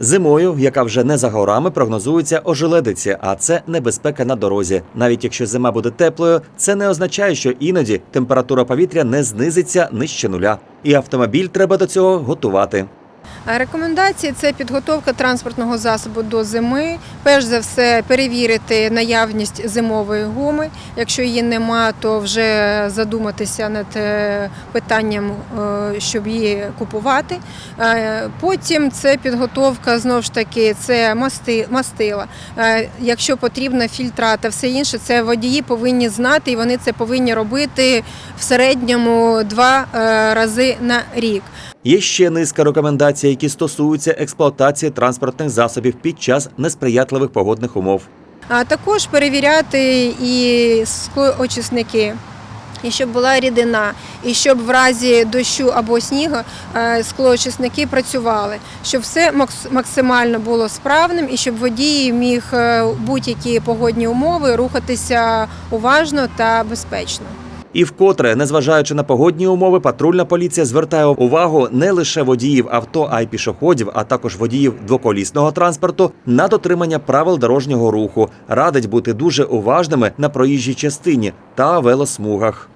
Зимою, яка вже не за горами, прогнозується ожеледиці, а це небезпека на дорозі. Навіть якщо зима буде теплою, це не означає, що іноді температура повітря не знизиться нижче нуля. І автомобіль треба до цього готувати. А Рекомендації це підготовка транспортного засобу до зими. Перш за все, перевірити наявність зимової гуми. Якщо її нема, то вже задуматися над е, питанням, е, щоб її купувати. Е, Потім це підготовка знову ж таки, це масти, мастила. Е, Якщо потрібна фільтра та все інше, це водії повинні знати, і вони це повинні робити в середньому два е, рази на рік. Є ще низка рекомендацій, які стосуються експлуатації транспортних засобів під час несприятливих погодних умов. А також перевіряти і склоочисники, і щоб була рідина, і щоб в разі дощу або снігу е, склоочисники працювали, щоб все макс- максимально було справним і щоб водій міг е, будь-які погодні умови рухатися уважно та безпечно. І вкотре, незважаючи на погодні умови, патрульна поліція звертає увагу не лише водіїв авто, а й пішоходів, а також водіїв двоколісного транспорту на дотримання правил дорожнього руху. Радить бути дуже уважними на проїжджій частині та велосмугах.